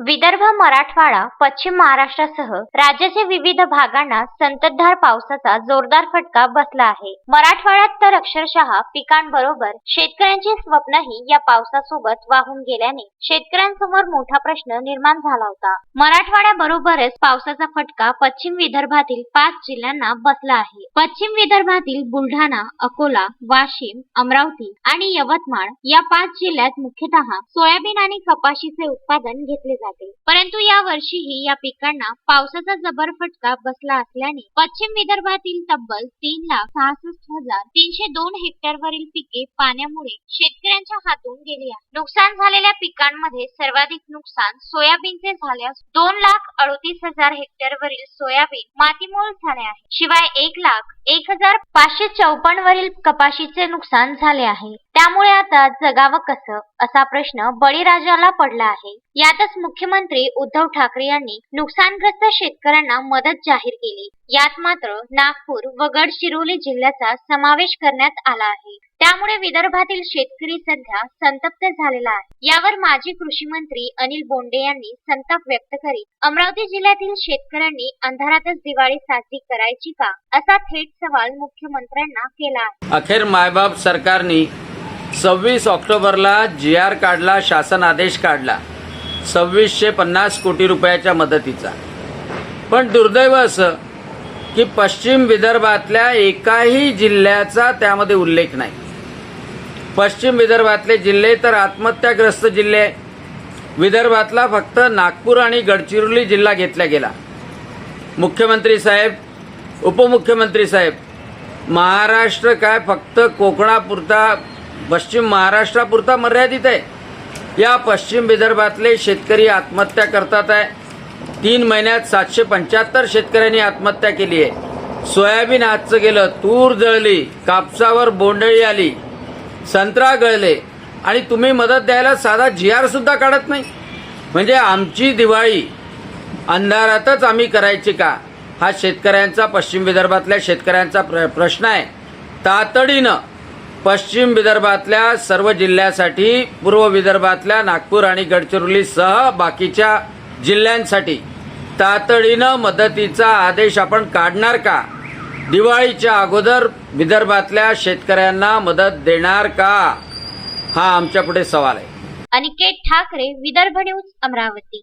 विदर्भ मराठवाडा पश्चिम महाराष्ट्रासह राज्याच्या विविध भागांना संततधार पावसाचा जोरदार फटका बसला आहे. मराठवाड्यात तर अक्षरशः पिकांबरोबर शेतकऱ्यांची स्वप्नही या पावसासोबत वाहून गेल्याने शेतकऱ्यांसमोर मोठा प्रश्न निर्माण झाला होता. मराठवाड्याबरोबरच पावसाचा फटका पश्चिम विदर्भातील पाच जिल्ह्यांना बसला आहे. पश्चिम विदर्भातील बुलढाणा अकोला वाशिम अमरावती आणि यवतमाळ या पाच जिल्ह्यात मुख्यतः सोयाबीन आणि कपाशीचे उत्पादन घेतले जाते. परंतु या वर्षीही या पिकांना पावसाचा जबर फटका बसला असल्याने पश्चिम विदर्भातील तब्बल तीन लाख सहासष्ट हजार तीनशे दोन हेक्टर वरील पिके पाण्यामुळे शेतकऱ्यांच्या हातून गेली आहे नुकसान झालेल्या पिकांमध्ये सर्वाधिक नुकसान सोयाबीनचे झाल्यास दोन लाख अडतीस हजार हेक्टर वरील सोयाबीन मातीमोल झाले आहे. शिवाय एक लाख एक हजार पाचशे चौपन्न वरील कपाशीचे नुकसान झाले आहे. त्यामुळे आता जगावं कसं असा प्रश्न बळीराजाला पडला आहे. यातच मुख्यमंत्री उद्धव ठाकरे यांनी नुकसानग्रस्त शेतकऱ्यांना मदत जाहीर केली. यात मात्र नागपूर व गडचिरोली जिल्ह्याचा समावेश करण्यात आला आहे. त्यामुळे विदर्भातील शेतकरी सध्या संतप्त झालेला आहे. यावर माजी कृषी मंत्री अनिल बोंडे यांनी संताप व्यक्त करीत अमरावती जिल्ह्यातील शेतकऱ्यांनी अंधारातच दिवाळी साजरी करायची का असा थेट सवाल मुख्यमंत्र्यांना केला आहे. अखेर मायबाप सरकारने सव्वीस ऑक्टोबरला जी आर काढला शासन आदेश काढला. सव्वीसशे पन्नास कोटी रुपयाच्या मदतीचा. पण दुर्दैव असं की पश्चिम विदर्भातल्या एकाही जिल्ह्याचा त्यामध्ये उल्लेख नाही. पश्चिम विदर्भातले जिल्हे तर आत्महत्याग्रस्त जिल्हे. विदर्भातला फक्त नागपूर आणि गडचिरोली जिल्हा घेतला गेला. मुख्यमंत्री साहेब उपमुख्यमंत्री साहेब महाराष्ट्र काय फक्त कोकणापुरता पश्चिम महाराष्ट्रापुरता मर्यादित आहे. या पश्चिम विदर्भातले शेतकरी आत्महत्या करतात आहे. तीन महिन्यात सातशे पंच्याहत्तर शेतकऱ्यांनी आत्महत्या केली आहे. सोयाबीन आजचं गेलं तूर जळली कापसावर बोंडळी आली संत्रा गळले. आणि तुम्ही मदत द्यायला साधा जी आरसुद्धा काढत नाही. म्हणजे आमची दिवाळी अंधारातच आम्ही करायची का? हा शेतकऱ्यांचा पश्चिम विदर्भातल्या शेतकऱ्यांचा प्र प्रश्न आहे. तातडीनं पश्चिम विदर्भातल्या सर्व जिल्ह्यासाठी पूर्व विदर्भातल्या नागपूर आणि गडचिरोलीसह बाकीच्या जिल्ह्यांसाठी तातडीनं मदतीचा आदेश आपण काढणार का? दिवाळीच्या अगोदर विदर्भातल्या शेतकऱ्यांना मदत देणार का? हा आमच्या पुढे सवाल आहे. अनिकेत ठाकरे विदर्भ न्यूज अमरावती.